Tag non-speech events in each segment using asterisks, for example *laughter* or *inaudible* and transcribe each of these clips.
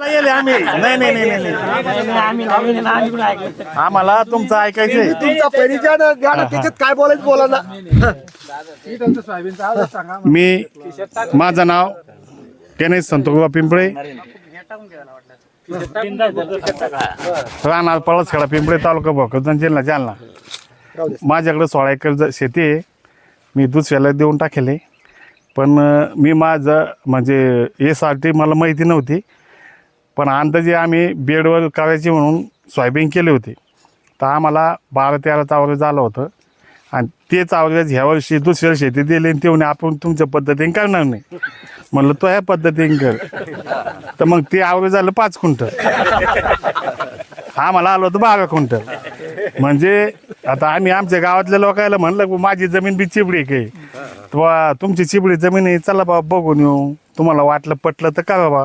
येले आम्ही. *laughs* नाही नाही नाही नाही, नाही. आम्हाला तुमचं ऐकायचंय. तुमचा परिचय त्याच्यात काय बोलायचं बोला ना. मी माझं नाव गणेश संतोबा पिंपळे. राहणार पळसखेडा पिंपळे तालुका भोकरदन जिल्हा जालना. माझ्याकडे सोळा एकर शेती आहे. मी दुसऱ्याला देऊन टाकेले पण मी माझं म्हणजे यासाठी मला माहिती नव्हती. पण अंदाजे आम्ही बेडवर करायची म्हणून सोयाबीन केले होते तर आम्हाला बारा तेरा आवरेज झालं होतं. आणि ते आवरेज ह्या वर्षी दुसऱ्या शेती दिली आणि ते म्हणे आपण तुमच्या पद्धतीने करणार नाही. म्हणलं तो ह्या पद्धतीने कर. तर मग ते आवरेज झालं पाच क्विंटल. आम्हाला आलं होतं बारा क्विंटल. म्हणजे आता आम्ही आमच्या गावातल्या लोकांना म्हणलं माझी जमीन बी चिबडी काही तुमची चिबडी जमीन आहे चला बाबा बघून येऊ. तुम्हाला वाटलं पटलं तर करा बा.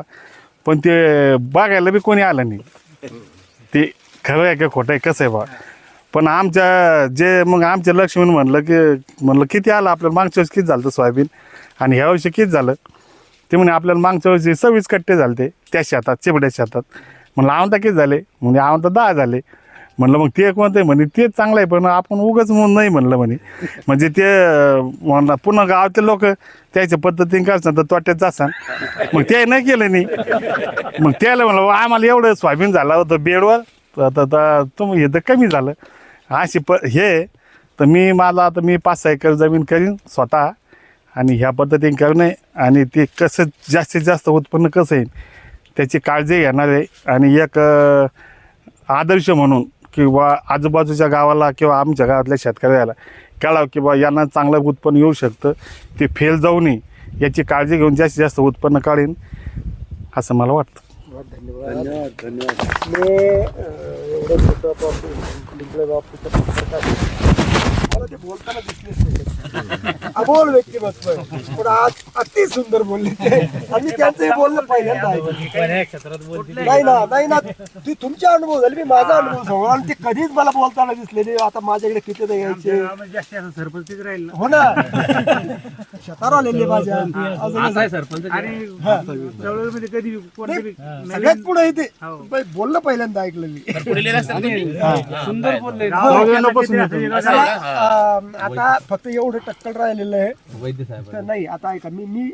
पण ते बघायला बी कोणी आलं नाही. ते खरं आहे का खोटं आहे? कसं आहे बा? पण आमच्या जे मग आमच्या लक्ष्मीनं म्हणलं की म्हणलं किती आलं आपल्याला? मागच्या वर्षी किती झालं होतं सोयाबीन? आणि ह्या वर्षी किती झालं? ते म्हणे आपल्याला मागच्या वर्षी सव्वीस कट्टे झाले ते त्या शेतात चिबड्या शेतात. म्हणलं आवंता किती झाले? म्हणजे आवंता दहा झाले. म्हणलं मग ते कोणतं आहे? म्हणे ते चांगलं आहे पण आपण उगाच म्हणून नाही म्हणलं म्हणे. म्हणजे ते म्हणला पुन्हा गावातले लोक त्याच्या पद्धतीने करतात तर तोट्यात जासान. मग ते नाही केलं नाही मग त्याला म्हणलं आम्हाला एवढं स्वाभिन झालं होतं बेडवर तर आता आता तुम्ही हे तर कमी झालं. अशी प हे तर मी मला आता मी पाच सहा एकर जमीन करीन स्वतः आणि ह्या पद्धतीने करणे आणि ते कसं जास्तीत जास्त उत्पन्न कसं येईल त्याची काळजी घेणार आहे. आणि एक आदर्श म्हणून किंवा आजूबाजूच्या गावाला किंवा आमच्या गावातल्या शेतकऱ्याला कळावं की बा यांना चांगलं उत्पन्न येऊ शकतं. ते फेल जाऊ नये. याची काळजी घेऊन जास्तीत जास्त उत्पन्न काढेन असं मला वाटतं. धन्यवाद धन्यवाद. मी एवढं छोटं बाबतीत मला ते बोलताना दिसलेच नाही. अबोल व्यक्तिमत्व आहे. पण आज अति सुंदर बोलले ते. आणि त्यांचं हे बोलणं पहिल्यांदा ऐकलं. नाही ना नाही ना. ती तुमचे अनुभव झाले मी माझा अनुभव सांगू. आणि ते कधीच मला बोलताना दिसले नाही. आता माझ्याकडे किती यायचे. हो ना. शतार आलेले माझ्या. अजून नाही, सगळ्यात पुढे येते बाई, बोलणं पहिल्यांदा ऐकलं मी सुंदर बोलले. अं, आता फक्त एवढं टक्कल राहिलेलं आहे. तर नाही आता ऐका मी मी